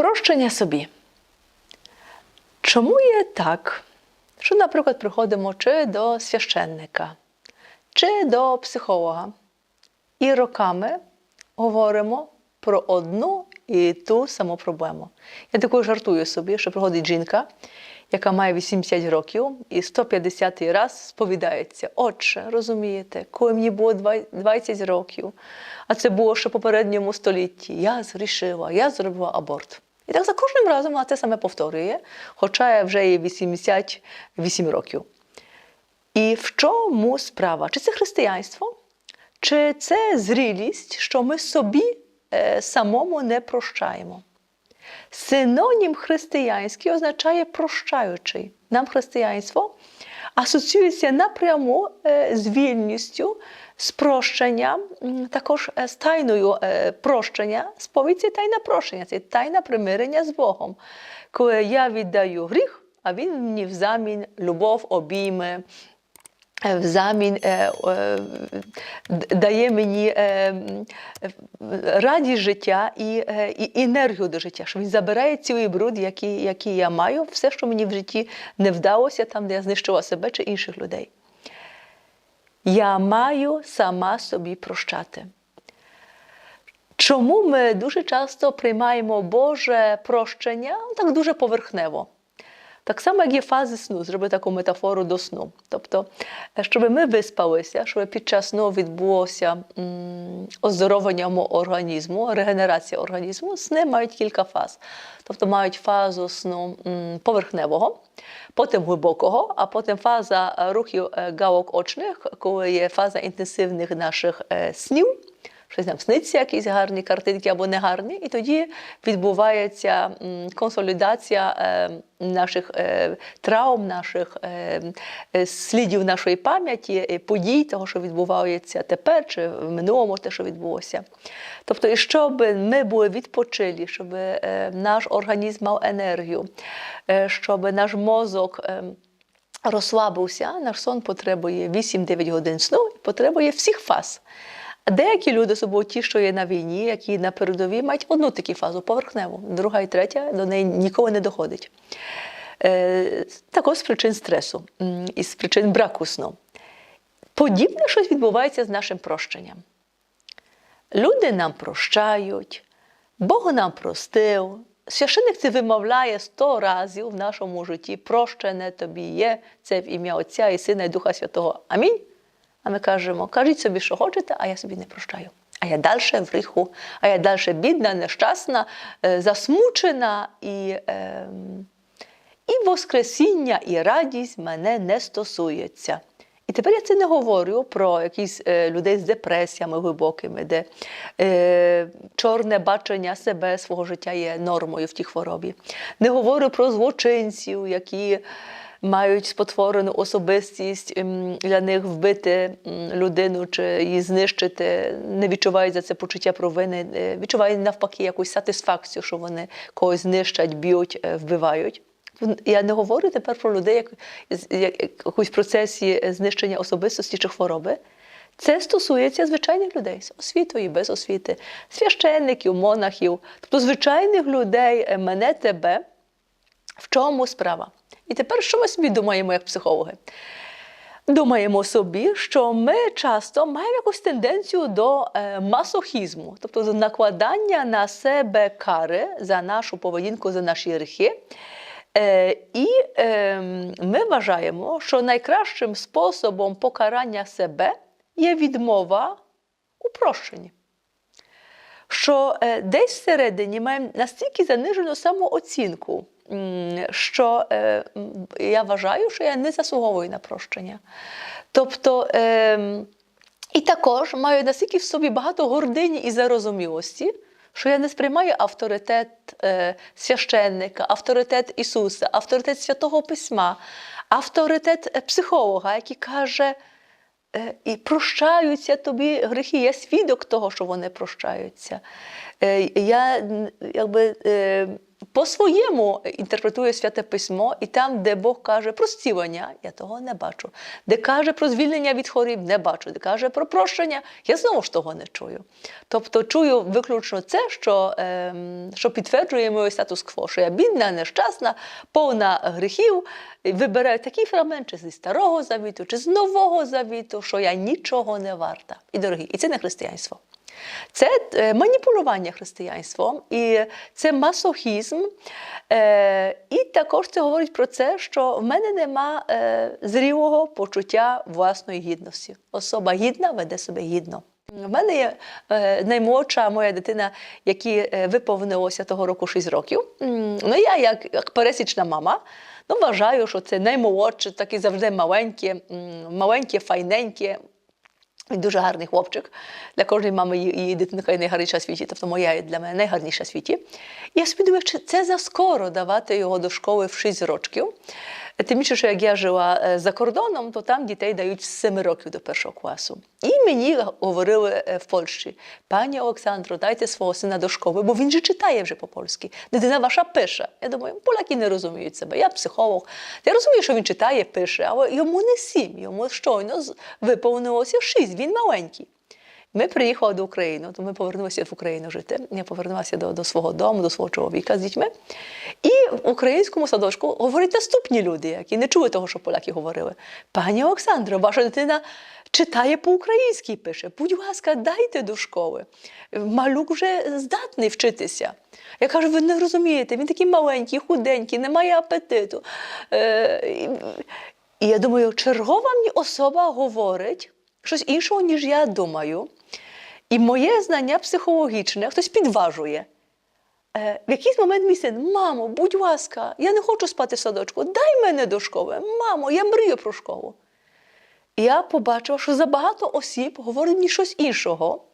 Прощення собі. Чому є так, що, наприклад, приходимо чи до священника, чи до психолога, і роками говоримо про одну і ту саму проблему. Я такою жартую собі, що приходить жінка, яка має 80 років, і 150 раз сповідається: Отче, розумієте, коли мені було 20 років, а це було ще в попередньому столітті, я згрішила, я зробила аборт. І так за кожним разом вона те саме повторює, хоча вже є 88 років. І в чому справа? Чи це християнство, чи це зрілість, що ми собі е, самому не прощаємо? Синонім християнський означає прощаючий. Нам християнство асоціюється напряму з вільністю, м, також е, з тайною е, прощення. Сповідь це тайна прощення, це тайна примирення з Богом. Коли я віддаю гріх, а він мені взамін любов, обійми, е, взамін дає мені радість життя і енергію до життя, що він забирає цілий бруд, який, який я маю, все, що мені в житті не вдалося, там, де я знищила себе чи інших людей. Я маю сама собі прощати. Чому ми дуже часто приймаємо Боже прощення так дуже поверхнево? Так само, як є фази сну, зроби таку метафору до сну. Тобто, е, щоб ми виспалися, щоб під час сну відбулося оздоровлення організму, регенерація організму, сни мають кілька фаз. Тобто мають фазу сну поверхневого, потім глибокого, а потім фаза е, рухів е, галок очних, коли є фаза інтенсивних наших снів щось нам сниться, якісь гарні картинки або негарні, і тоді відбувається консолідація е, наших е, травм, наших е, слідів нашої пам'яті, подій, того, що відбувається тепер, чи в минулому те, що відбулося. Тобто, і щоб ми були відпочилі, щоб наш організм мав енергію, щоб наш мозок. Розслабився, наш сон потребує 8-9 годин сну і потребує всіх фаз. Деякі люди, особливо ті, що є на війні, які на передовій, мають одну таку фазу поверхневу, друга і третя до неї ніколи не доходить. Е, також з причин стресу і з причин браку сну. Подібне щось відбувається з нашим прощенням. Люди нам прощають, Бог нам простив. Священник це вимовляє сто разів в нашому житті. Прощене тобі є, це в ім'я Отця і Сина і Духа Святого. Амінь. А ми кажемо, кажіть собі, що хочете, а я собі не прощаю. А я далі в гріху, а я далі бідна, нещасна, е, засмучена і, ем, і Воскресіння, і радість мене не стосується. І тепер я це не говорю про якісь е, людей з депресіями глибокими, де е, чорне бачення себе, свого життя є нормою в тій хворобі. Не говорю про злочинців, які мають спотворену особистість, ем, для них вбити людину чи її знищити, не відчувають за це почуття провини, е, відчувають навпаки якусь сатисфакцію, що вони когось знищать, б'ють, е, вбивають. Я не говорю тепер про людей, як як- якусь процесі знищення особистості чи хвороби. Це стосується звичайних людей з освітою без освіти, священників, монахів, тобто звичайних людей, е, мене, тебе. В чому справа? І тепер що ми собі думаємо як психологи? Думаємо собі, що ми часто маємо якусь тенденцію до е, масохізму, тобто до накладання на себе кари за нашу поведінку, за наші гріхи. Е, і е, ми вважаємо, що найкращим способом покарання себе є відмова у прощенні. Що е, десь всередині маємо настільки занижену самооцінку, що е, я вважаю, що я не заслуговую на прощення. Тобто, е, і також маю настільки в собі багато гордині і зарозумілості, що я не сприймаю авторитет е, священника, авторитет Ісуса, авторитет Святого Письма, авторитет е, психолога, який каже, і прощаються тобі гріхи. Я свідок того, що вони прощаються. я якби. е, По-своєму інтерпретую святе письмо, і там, де Бог каже про зцілення, я того не бачу. Де каже про звільнення від хворіб, не бачу. Де каже про прощення, я знову ж того не чую. Тобто чую виключно це, що, ем, що підтверджує мій статус-кво, що я бідна, нещасна, повна гріхів, вибираю такий фрагмент, чи зі старого завіту, чи з нового завіту, що я нічого не варта. І дорогі, і це не християнство. Це е, маніпулювання християнством, і це масохізм. Е, І також це говорить про це, що в мене нема е, зрілого почуття власної гідності. Особа гідна веде себе гідно. В мене є наймолодша моя дитина, якій е, виповнилося того року 6 років. Ну, я, як, пересічна мама, ну, вважаю, що це наймолодше, такі завжди маленькі, маленькі, файненькі, він дуже гарний хлопчик. Для кожної мами її дитинка найгарніша в світі, тобто моя для мене найгарніша в світі. І я собі думаю, чи це заскоро давати його до школи в 6 років. Тим більше, що як я жила е, за кордоном, то там дітей дають з 7 років до першого класу. І мені говорили е, в Польщі: пані Олександро, дайте свого сина до школи, бо він же читає вже по-польськи. Дитина ваша пише. Я думаю, поляки не розуміють себе. Я психолог. Я розумію, що він читає, пише, але йому не сім, йому щойно виповнилося шість, він маленький. Ми приїхали до України, то ми повернулися в Україну жити. Я повернулася до, до свого дому, до свого чоловіка з дітьми. І в українському садочку говорять наступні люди, які не чули того, що поляки говорили. Пані Олександро, ваша дитина читає по-українськи, пише. Будь ласка, дайте до школи. Малюк вже здатний вчитися. Я кажу, ви не розумієте, він такий маленький, худенький, не має апетиту. Е, і- я думаю, чергова мені особа говорить щось іншого, ніж я думаю. І моє знання психологічне хтось підважує. Е, в якийсь момент мій син, мамо, будь ласка, я не хочу спати в садочку, дай мене до школи. Мамо, я мрію про школу. Я побачила, що забагато осіб говорить мені щось іншого.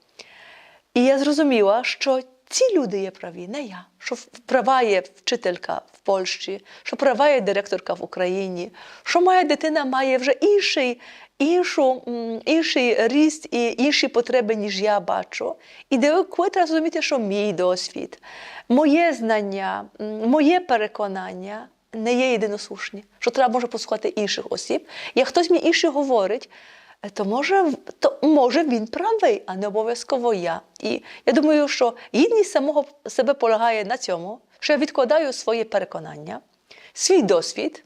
І я зрозуміла, що ці люди є праві, не я. Що права є вчителька в Польщі, що права є директорка в Україні, що моя дитина має вже інший, іншу, інший ріст і інші потреби, ніж я бачу. І де коли треба розуміти, що мій досвід, моє знання, моє переконання не є єдиносушні, що треба може послухати інших осіб. Як хтось мені інший говорить, Е, то може, то може він правий, а не обов'язково я. І я думаю, що гідність самого себе полягає на цьому, що я відкладаю своє переконання, свій досвід.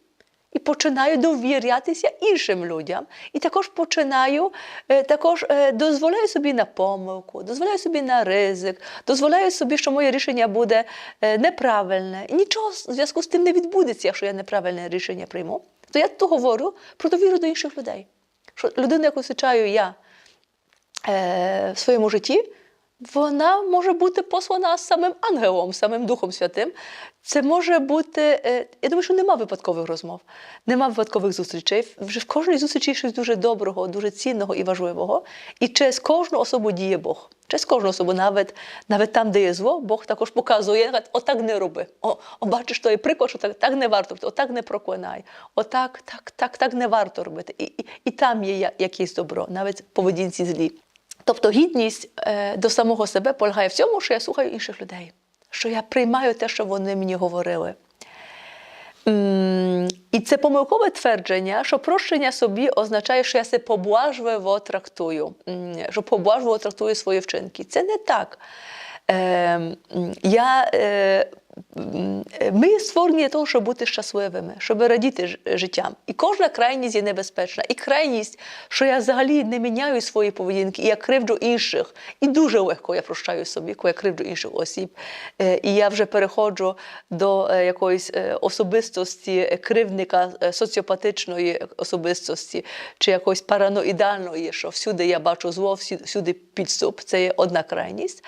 І починаю довірятися іншим людям. І також починаю, е, також е, дозволяю собі на помилку, дозволяю собі на ризик, дозволяю собі, що моє рішення буде е, неправильне. І нічого в зв'язку з тим не відбудеться, якщо я неправильне рішення прийму. То я то говорю про довіру до інших людей. Що людина, яку зустрічаю я в своєму житті, вона може бути послана самим ангелом, самим Духом Святим. Це може бути. е, Я думаю, що нема випадкових розмов, нема випадкових зустрічей. Вже в кожній зустрічі щось дуже доброго, дуже цінного і важливого. І через кожну особу діє Бог. Через кожну особу, навіть, навіть там, де є зло, Бог також показує, отак не роби. О, о бачиш той приклад, що так, так не варто отак не проклинай, отак, так, так, так не варто робити. І, і, і там є якесь добро, навіть поведінці злі. Тобто гідність е, до самого себе полягає в цьому, що я слухаю інших людей, що я приймаю те, що вони мені говорили. І це помилкове твердження, що прощення собі означає, що я себе поблажливо трактую, що поблажливо трактую свої вчинки. Це не так. Е, м, я, е, ми створені для того, щоб бути щасливими, щоб радіти життям. І кожна крайність є небезпечна. І крайність, що я взагалі не міняю свої поведінки, і я кривджу інших. І дуже легко я прощаю собі, коли я кривджу інших осіб. Е, І я вже переходжу до е, якоїсь е, особистості е, кривдника, е, соціопатичної особистості, чи якоїсь параноїдальної, що всюди я бачу зло, всюди підступ. Це є одна крайність.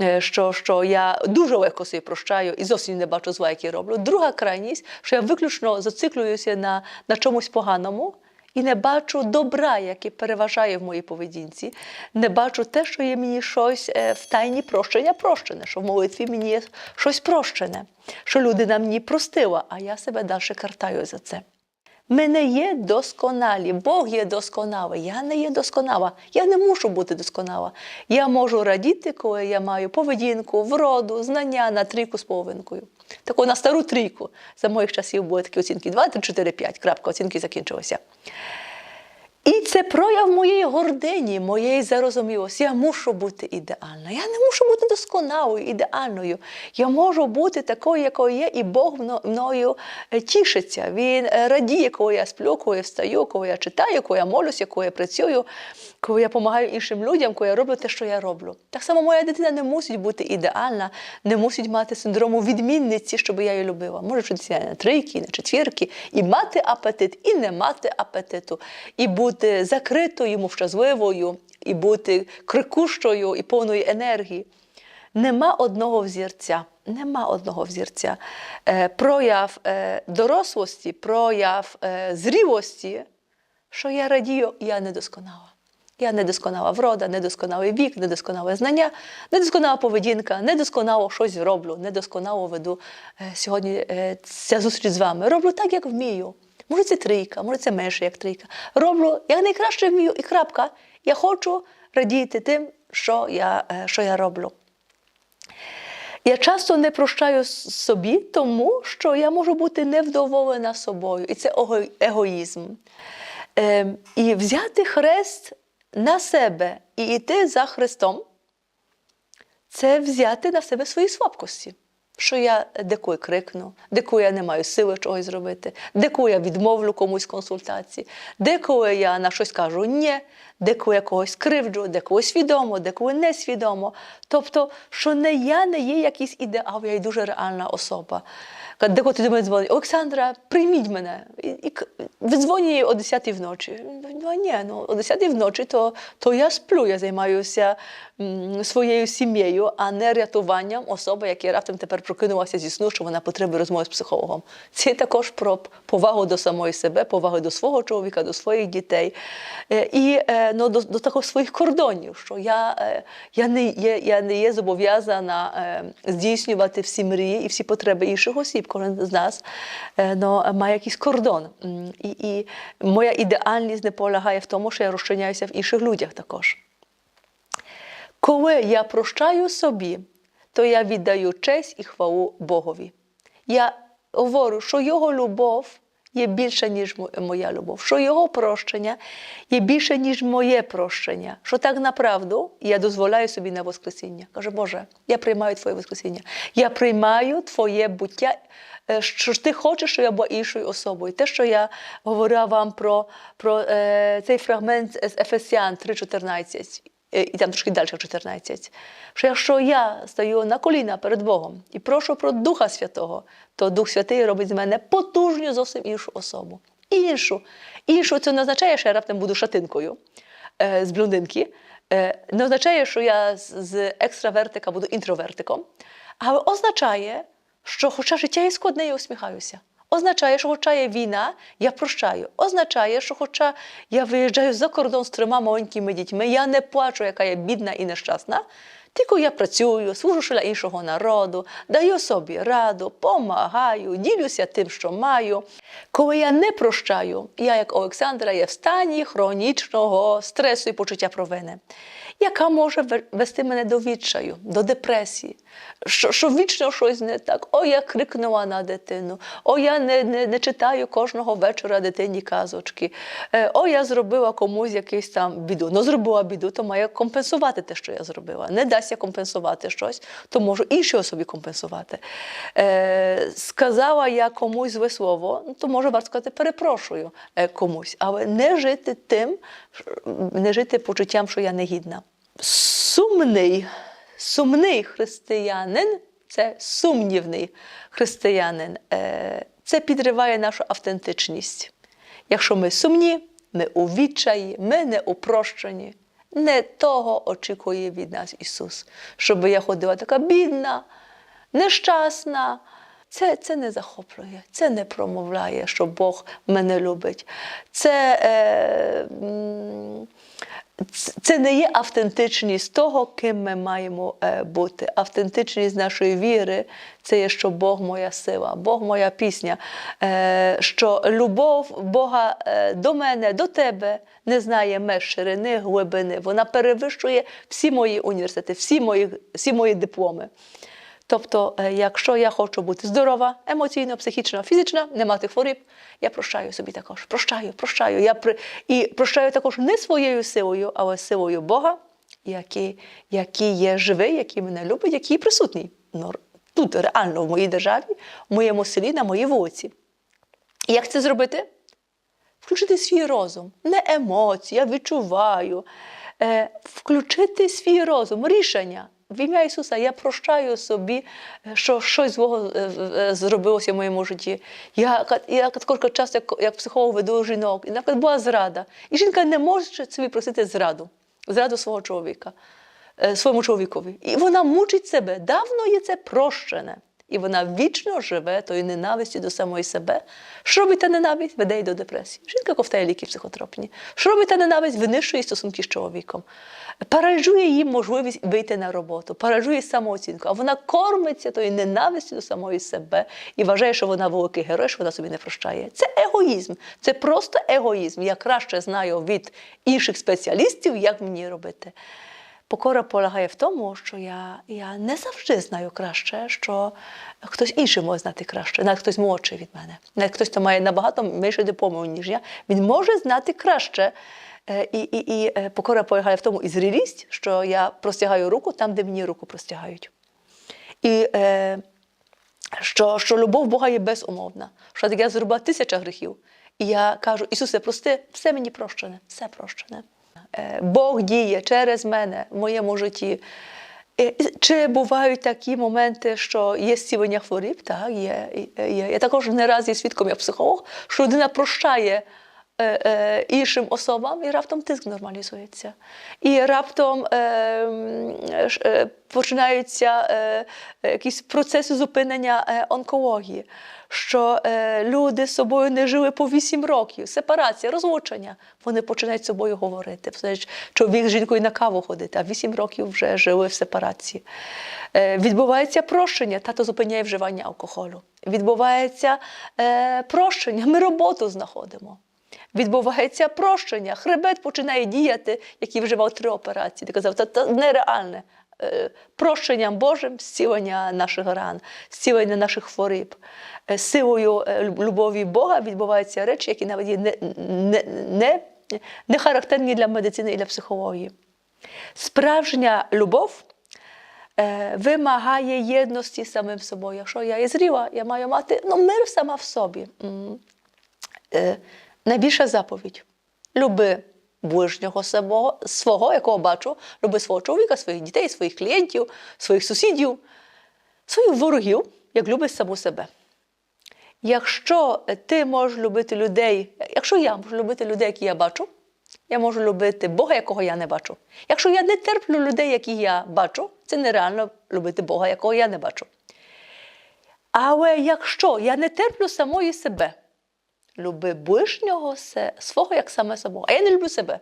Е, Що, що я дуже легко собі прощаю і зовсім не бачу зла, які роблю. Друга крайність, що я виключно зациклююся на, на чомусь поганому і не бачу добра, яке переважає в моїй поведінці. Не бачу те, що є мені щось е, в тайні прощення прощене, що в молитві мені є щось прощене, що людина мені простила, а я себе далі картаю за це. Ми не є досконалі. Бог є досконалий. Я не є досконала. Я не мушу бути досконала. Я можу радіти, коли я маю поведінку, вроду, знання на трійку з половинкою. Таку на стару трійку. За моїх часів були такі оцінки 2, 3, 4, 5. Крапка, оцінки закінчилися. І це прояв моєї гордині, моєї зарозумілості. Я мушу бути ідеальна. Я не мушу бути досконалою, ідеальною. Я можу бути такою, якою є, і Бог мно- мною е, тішиться. Він е, радіє, коли я сплю, коли я встаю, коли я читаю, коли я молюся, коли я працюю, коли я допомагаю іншим людям, коли я роблю те, що я роблю. Так само моя дитина не мусить бути ідеальна, не мусить мати синдрому відмінниці, щоб я її любила. Може вчитися на трійки, на четвірки, і мати апетит, і не мати апетиту, і бути закритою, мовчазливою, і бути крикущою і повною енергії. Нема одного взірця. Нема одного взірця. Е, прояв е, дорослості, прояв е, зрілості, що я радію, я недосконала. Я недосконала врода, недосконалий вік, недосконале знання, недосконала поведінка, недосконало щось роблю, недосконало веду е, сьогодні е, ця зустріч з вами. Роблю так, як вмію. Може, це трійка, може, це менше, як трійка. Роблю як найкраще вмію і крапка. Я хочу радіти тим, що я, е, що я роблю. Я часто не прощаю собі, тому що я можу бути невдоволена собою, і це егоїзм. Ем, і взяти хрест на себе і йти за Христом це взяти на себе свої слабкості. Що я деколи крикну, деколи я не маю сили чогось зробити, деколи я відмовлю комусь консультації, деколи я на щось кажу ні, деколи я когось кривджу, деколи свідомо, деколи несвідомо. Тобто, що не я не є якийсь ідеал, я є дуже реальна особа. Деколи ти до мене дзвонить, Олександра, прийміть мене. І, і віддзвонює їй о 10 вночі. Ну, ні, ну, о 10 вночі то, то я сплю, я займаюся м, своєю сім'єю, а не рятуванням особи, яка раптом тепер прокинулася зі сну, що вона потребує розмови з психологом. Це також про повагу до самої себе, повагу до свого чоловіка, до своїх дітей е, і е, ну, до, до також своїх кордонів, що я, е, я, не, є, я не є зобов'язана е, здійснювати всі мрії і всі потреби інших осіб. Кожен з нас е, ну, має якийсь кордон. І, і моя ідеальність не полягає в тому, що я розчиняюся в інших людях також. Коли я прощаю собі, то я віддаю честь і хвалу Богові. Я говорю, що Його любов є більша, ніж моя любов, що Його прощення є більше, ніж моє прощення. Що так направду я дозволяю собі на Воскресіння. Каже, Боже, я приймаю Твоє Воскресіння. Я приймаю Твоє буття, е, що ти хочеш, щоб я була іншою особою. Те, що я говорила вам про, про е, цей фрагмент з Ефесян 3.14. Е, і там трошки далі 14. Що якщо я стою на коліна перед Богом і прошу про Духа Святого, то Дух Святий робить з мене потужню зовсім іншу особу. Іншу. Іншу це не означає, що я раптом буду шатинкою е, з блондинки. Е, не означає, що я з, з екстравертика буду інтровертиком. Але означає, що хоча життя є складне, я усміхаюся. Означає, що хоча є війна, я прощаю. Означає, що хоча я виїжджаю за кордон з трьома маленькими дітьми, я не плачу, яка я бідна і нещасна. Тільки я працюю, служу для іншого народу, даю собі раду, помагаю, ділюся тим, що маю. Коли я не прощаю, я, як Олександра, є в стані хронічного стресу і почуття провини, яка може вести мене до відчаю, до депресії, що, що вічно щось не так. О, я крикнула на дитину, о, я не, не, не читаю кожного вечора дитині казочки. Е, О, я зробила комусь якийсь там біду. Ну, зробила біду, то має компенсувати те, що я зробила. Не дасть я компенсувати щось, то можу іншій особі компенсувати. Е, сказала я комусь зле слово, то може варто сказати, перепрошую е, комусь, але не жити тим, не жити почуттям, що я негідна. Сумний, сумний християнин це сумнівний християнин. Е, Це підриває нашу автентичність. Якщо ми сумні, ми у відчаї, ми не у прощенні. Не того очікує від нас Ісус, щоб я ходила така бідна, нещасна. Це, це не захоплює, це не промовляє, що Бог мене любить. Це е, це не є автентичність того, ким ми маємо е, бути. Автентичність нашої віри це є, що Бог моя сила, Бог моя пісня, е, що любов Бога е, до мене, до тебе не знає меж ширини, глибини. Вона перевищує всі мої університети, всі мої, всі мої дипломи. Тобто, е, якщо я хочу бути здорова, емоційно, психічно, фізично, не мати хворіб, я прощаю собі також. Прощаю, прощаю. Я при... І прощаю також не своєю силою, але силою Бога, який, який є живий, який мене любить, який присутній. Ну, тут реально в моїй державі, в моєму селі, на моїй вулиці. Як це зробити? Включити свій розум, не емоції, я відчуваю. Е, включити свій розум, рішення. В ім'я Ісуса я прощаю собі, е, що щось злого е, е, зробилося в моєму житті. Я, я також часто, як, як психолог веду жінок, і, наприклад, була зрада. І жінка не може собі просити зраду, зраду свого чоловіка, своєму чоловікові. І вона мучить себе. Давно є це прощене. І вона вічно живе тою ненавистю до самої себе. Що робить та ненависть? Веде й до депресії. Жінка ковтає ліки психотропні. Що робить та ненависть? Винищує стосунки з чоловіком. Паралізує їй можливість вийти на роботу, паралізує самооцінку. А вона кормиться тою ненавистю до самої себе і вважає, що вона великий герой, що вона собі не прощає. Це егоїзм. Це просто егоїзм. Я краще знаю від інших спеціалістів, як мені робити. Покора полягає в тому, що я, я не завжди знаю краще, що хтось інший може знати краще, навіть хтось молодший від мене, навіть хтось, хто має набагато менше диплому, ніж я, він може знати краще. Е, І, і, і е, покора полягає в тому і зрілість, що я простягаю руку там, де мені руку простягають. І е, що, що любов Бога є безумовна, що я зробила тисяча гріхів. І я кажу, Ісусе, прости, все мені прощене, все прощене. Е, Бог діє через мене в моєму житті. Чи бувають такі моменти, що є зцілення хворіб? Так, є, є. Я також не раз є свідком я психолог, що людина прощає іншим особам, і раптом тиск нормалізується. І раптом е, е, починаються е, е, якісь процеси зупинення е, онкології, що е, люди з собою не жили по 8 років, сепарація, розлучення. Вони починають з собою говорити. Чоловік з жінкою на каву ходити, а 8 років вже жили в сепарації. Е, відбувається прощення, тато зупиняє вживання алкоголю. Відбувається е, прощення, ми роботу знаходимо. Відбувається прощення. Хребет починає діяти, який вживав три операції. Ти казав, це, нереальне. Е, Прощенням Божим, зцілення наших ран, зцілення наших хворіб. Е, Силою е, любові Бога відбуваються речі, які навіть не, не, не, не характерні для медицини і для психології. Справжня любов вимагає єдності з самим собою. Якщо я є зріла, я маю мати ну, мир сама в собі. Найбільша заповідь. Люби ближнього свого, свого, якого бачу, люби свого чоловіка, своїх дітей, своїх клієнтів, своїх сусідів, своїх ворогів, як любиш саму себе. Якщо ти можеш любити людей, якщо я можу любити людей, які я бачу, я можу любити Бога, якого я не бачу. Якщо я не терплю людей, які я бачу, це нереально любити Бога, якого я не бачу. Але якщо я не терплю самої себе, люби ближнього свого як саме самого. А я не люблю себе.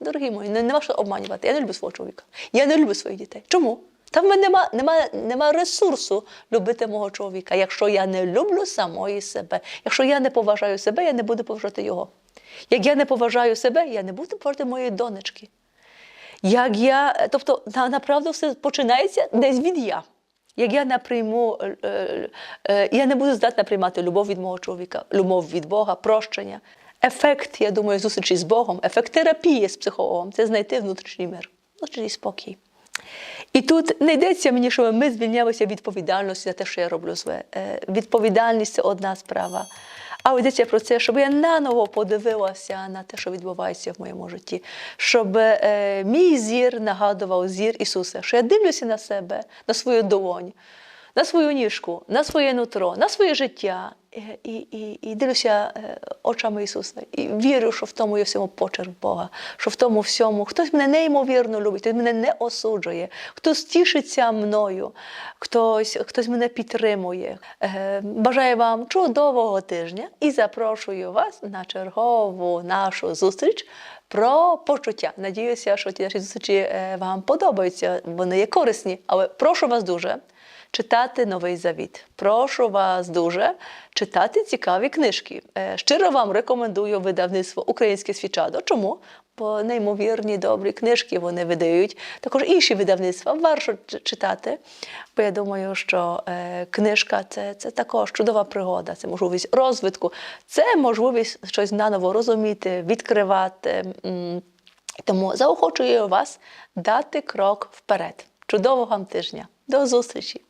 Дорогі мої, не, нема що обманювати. Я не люблю свого чоловіка. Я не люблю своїх дітей. Чому? Там в мене нема, нема, нема ресурсу любити мого чоловіка. Якщо я не люблю самої себе, якщо я не поважаю себе, я не буду поважати його. Як я не поважаю себе, я не буду поважати моєї донечки. Як я, тобто, на, направду все починається десь від я. Як я не прийму, е, е, е, я не буду здатна приймати любов від мого чоловіка, любов від Бога, прощення. Ефект, я думаю, зустрічі з Богом, ефект терапії з психологом це знайти внутрішній мир, внутрішній спокій. І тут не йдеться мені, що ми звільняємося від відповідальності за те, що я роблю зле. Відповідальність це одна справа. А йдеться про це, щоб я наново подивилася на те, що відбувається в моєму житті, щоб е, мій зір нагадував зір Ісуса, що я дивлюся на себе, на свою долонь, на свою ніжку, на своє нутро, на своє життя. е, І, і, і дивлюся е, очами Ісуса. І вірю, що в тому є всьому почерк Бога, що в тому всьому хтось мене неймовірно любить, хтось мене не осуджує, хтось тішиться мною, хтось, хтось мене підтримує. Е, Бажаю вам чудового тижня і запрошую вас на чергову нашу зустріч про почуття. Надіюся, що ті наші зустрічі вам подобаються. Вони є корисні, але прошу вас дуже читати новий завіт. Прошу вас дуже читати цікаві книжки. Е, Щиро вам рекомендую видавництво Українське свічадо. Чому? Бо неймовірні добрі книжки вони видають. Також інші видавництва варто читати. Бо я думаю, що е, книжка це, це також чудова пригода, це можливість розвитку, це можливість щось наново розуміти, відкривати. Тому заохочую вас дати крок вперед. Чудового вам тижня. До зустрічі!